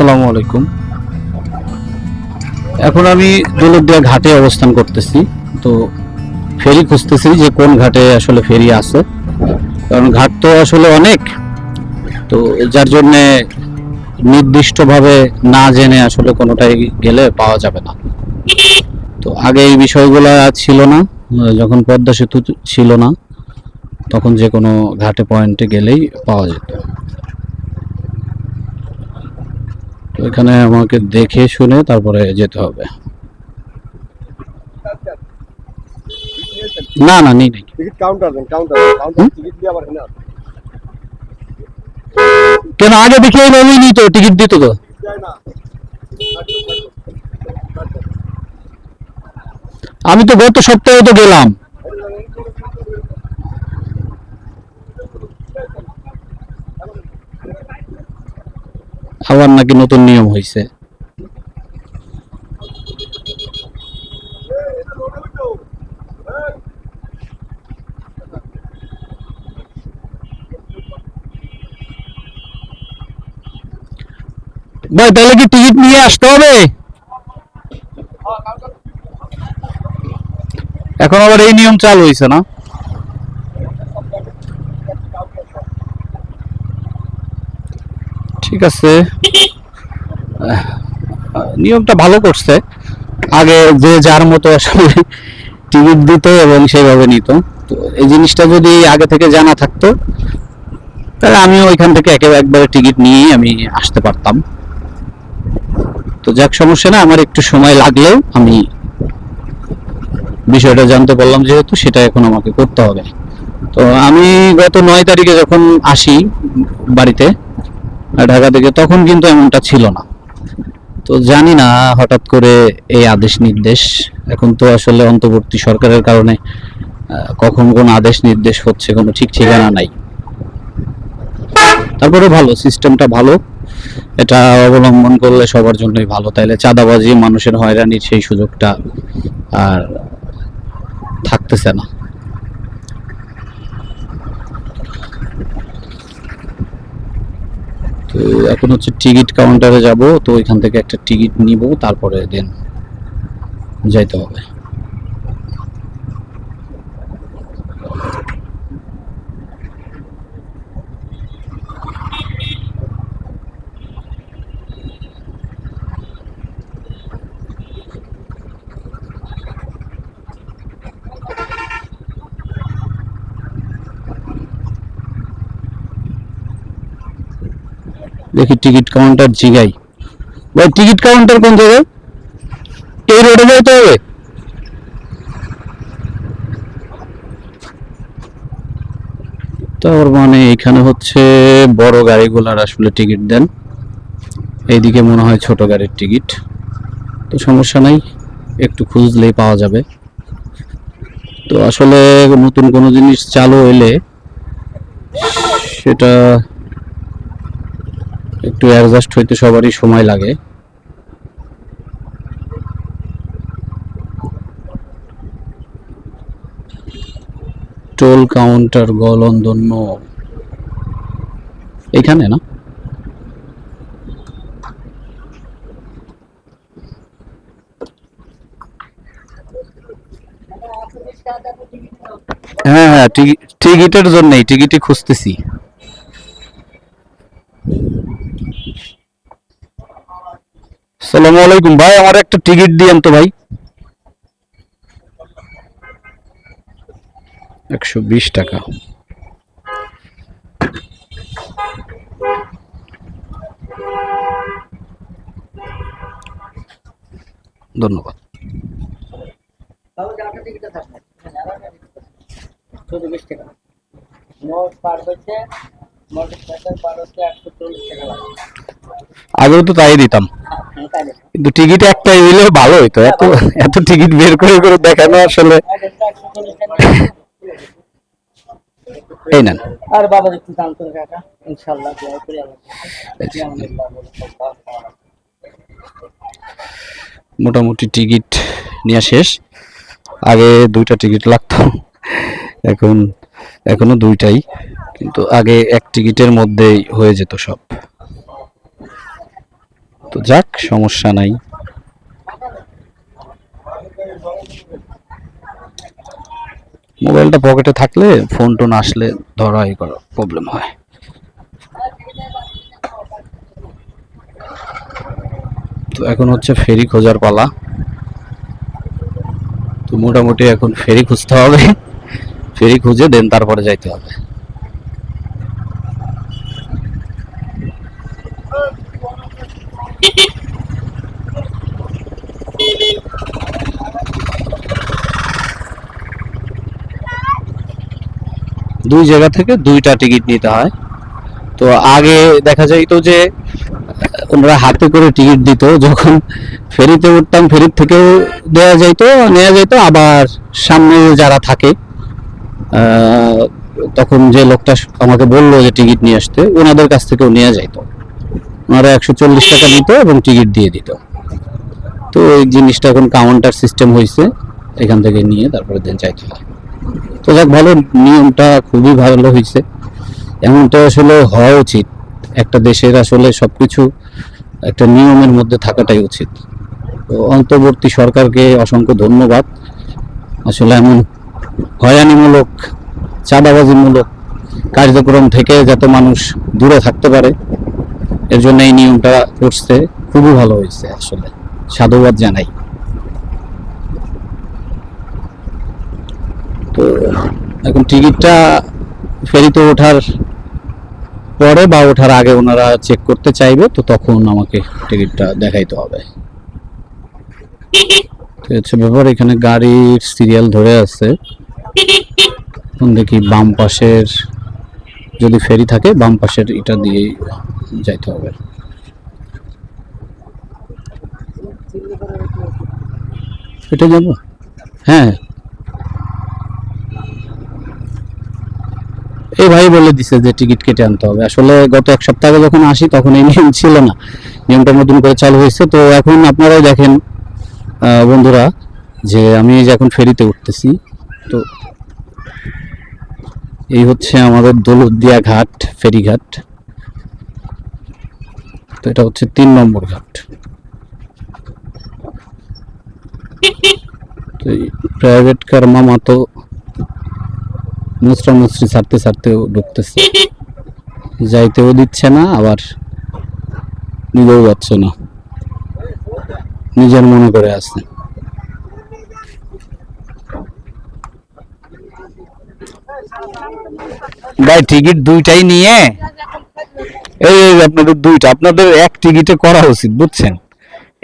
আসসালামু আলাইকুম। এখন আমি দৌলতদিয়া ঘাটে অবস্থান করতেছি। তো ফেরি খুঁজতেছি যে কোন ঘাটে আসলে ফেরি আছে। কারণ ঘাট তো আসলে অনেক। তো যার জন্য নির্দিষ্টভাবে না জেনে আসলে কোনোটাই গেলে পাওয়া যাবে না। তো আগে এই বিষয়গুলো ছিল না। যখন পদ্মা সেতু ছিল না, তখন যে কোনো ঘাটে পয়েন্টে গেলেই পাওয়া যেত। তো এখানে আমাকে দেখে শুনে তারপরে যেতে হবে। না না নেই নেই। টিকিট কাউন্টার দেন কাউন্টার কাউন্টার টিকিট দিয়ে আবার এখানে আসেন। কেন আগে দেখে এইভাবেই নিত টিকিট দিত তো। আমি তো গত সপ্তাহে তো গেলাম। আবার নাকি নতুন নিয়ম হয়েছে ভাই, তাহলে কি টিকিট নিয়ে আসতে হবে? এখন আবার এই নিয়ম চালু হয়েছে না? ঠিক আছে। নিয়মটা ভালো করছে। আগে যে যার মতো আসলে টিকিট দিত এবং সেভাবে নিত। তো এই জিনিসটা যদি আগে থেকে জানা থাকতো, তাহলে আমিও ওইখান থেকে একেবারে একবারে টিকিট নিয়েই আমি আসতে পারতাম। তো যাক, সমস্যা না, আমার একটু সময় লাগলেও আমি বিষয়টা জানতে পারলাম যেহেতু সেটা এখন আমাকে করতে হবে। তো আমি গত নয় তারিখে যখন আসি বাড়িতে, ঢাকা থেকে, তখন কিন্তু এমনটা ছিল না। তো জানি না, হঠাৎ করে এই আদেশ নির্দেশ। এখন তো আসলে অন্তর্বর্তী সরকারের কারণে কখন কোন আদেশ নির্দেশ হচ্ছে কোনো ঠিক ঠিকানা নাই। তারপরে ভালো, সিস্টেমটা ভালো। এটা অবলম্বন করলে সবার জন্যই ভালো। তাইলে চাঁদাবাজি মানুষের হয়রানির সেই সুযোগটা আর থাকতেছে না তো এখন হচ্ছে টিকিট কাউন্টারে যাব, তো এখান থেকে একটা টিকিট নিব, তারপরে দেন যাইতে হবে। দেখি টিকিট কাউন্টার জিগাই। ভাই, টিকিট কাউন্টার কোন জায়গায়? এই রোডে যাইতে হবে? তার মানে এখানে হচ্ছে বড় গাড়িগুলার আসলে টিকিট দেন। এইদিকে মনে হয় ছোট গাড়ির টিকিট। তো সমস্যা নাই, একটু খুঁজলেই পাওয়া যাবে। তো আসলে নতুন কোনো জিনিস চালু হইলে সেটা একটু অ্যাডজাস্ট হইতে সবারই সময় লাগে। টোল কাউন্টার গলন্দন্য এখানে না? হ্যাঁ হ্যাঁ টিকি- টিকিটের জন্যই, টিকিটই খুঁজতেছি। সালামু আলাইকুম। ভাই, আমার একটা টিকিট দিয়েন তো ভাই। একশো বিশ টাকা। ধন্যবাদ। আগেও তো তাই দিতাম? কিন্তু টিকিট একটাই দিলে ভালো হইতো এত এত টিকিট বের করে করে দেখানো আসলে। এই নেন। আর বাবা একটু দাম করে কাকা ইনশাল্লাহ দোয়া করি আল্লাহ। কাছে। আলহামদুলিল্লাহ, বলো। মোটামুটি টিকিট নেওয়া শেষ। আগে দুইটা টিকিট লাগতো এখন এখনও দুইটাই। কিন্তু আগে এক টিকিটের মধ্যেই হয়ে যেত সব। তো যাক, সমস্যা নাই। মোবাইলটা পকেটে থাকলে ফোন টোন আসলে ধরা ই করা প্রবলেম হয়। তো এখন হচ্ছে ফেরি খোঁজার পালা। তো মোটামুটি এখন ফেরি খুঁজতে হবে। ফেরি খুঁজে দেন তারপরে যাইতে হবে। দুই জায়গা থেকে দুইটা টিকিট নিতে হয়। তো আগে দেখা যাইতো যে, ওনারা হাতে করে টিকিট দিত, যখন ফেরিতে উঠতাম, ফেরির থেকেও দেওয়া যাইতো নেওয়া যাইতো, আবার সামনে যারা থাকে তখন যে লোকটা আমাকে বলল যে টিকিট নিয়ে আসতে, ওনাদের কাছ থেকেও নেওয়া যাইতো। ওনারা একশো চল্লিশ টাকা দিত এবং টিকিট দিয়ে দিত। তো এই জিনিসটা এখন কাউন্টার সিস্টেম হয়েছে এখান থেকে নিয়ে তারপরে দেন চাইতে হয়। তো যাক, ভালো, নিয়মটা খুবই ভালো হয়েছে। এমনটা আসলে হওয়া উচিত। একটা দেশের আসলে সবকিছু একটা নিয়মের মধ্যে থাকাটাই উচিত। তো অন্তর্বর্তী সরকারকে অসংখ্য ধন্যবাদ। আসলে এমন হয়রানিমূলক, চাঁদাবাজিমূলক কার্যক্রম থেকে যাতে মানুষ দূরে থাকতে পারে, এর জন্য এই নিয়মটা করছে। খুবই ভালো হয়েছে আসলে। সাধুবাদ জানাই তো এখন টিকিটটা ফেরিতে ওঠার পরে বা ওঠার আগে ওনারা চেক করতে চাইবে, তো তখন আমাকে টিকিটটা দেখাইতে হবে। হচ্ছে ব্যাপার এখানে গাড়ির সিরিয়াল ধরে আছে। দেখি বাম পাশের, যদি ফেরি থাকে, বাম পাশের এটা দিয়ে যাইতে হবে। এটা যাব? হ্যাঁ। এই বলে দিছে যে টিকিট কেটে আনতে হবে। আসলে গত এক সপ্তাহ আগে যখন আসি তখন এই নিয়ম ছিল না। নিয়মটা নতুন করে চালু হয়েছে। তো এখন আপনারাই দেখেন বন্ধুরা, যে আমি এখন ফেরিতে উঠতেছি, তো এই হচ্ছে আমাদের দৌলতদিয়া ঘাট, ফেরিঘাট। তো এটা হচ্ছে তিন নম্বর ঘাট। তো প্রাইভেট কার মামা তো মুসরা মুসরি ছাড়তে ছাড়তেও ঢুকতেছে। যাইতেও দিচ্ছে না, আবার নিজেও যাচ্ছে না। নিজের মনে করে আসছে ভাই, টিকিট দুইটাই নিয়ে? এই, আপনাদের দুইটা। আপনাদের এক টিকিটে করা উচিত, বুঝছেন?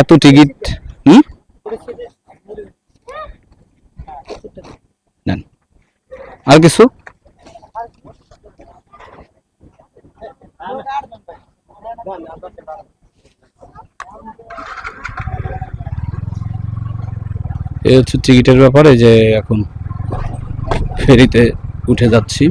এত টিকিট, হুম নেন আর কিছু? এ হচ্ছে টিকিটের ব্যাপারে যে এখন ফেরিতে উঠে যাচ্ছি।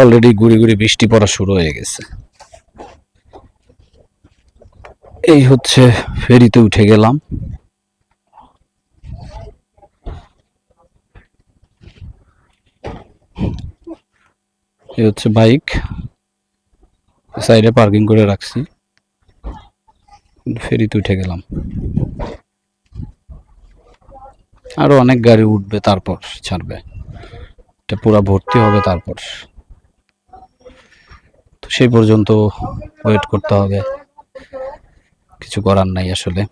অলরেডি গুড়ি গুড়ি বৃষ্টি পড়া শুরু হয়ে গেছে। এই হচ্ছে ফেরিতে উঠে গেলাম। এই হচ্ছে বাইক। সাইডে পার্কিং করে রাখছি। ফেরিতে উঠে গেলাম। আরও অনেক গাড়ি উঠবে, তারপর ছাড়বে। এটা পুরা ভর্তি হবে, তারপর। তো সেই পর্যন্ত ওয়েট করতে হবে। কিছু করার নাই আসলে।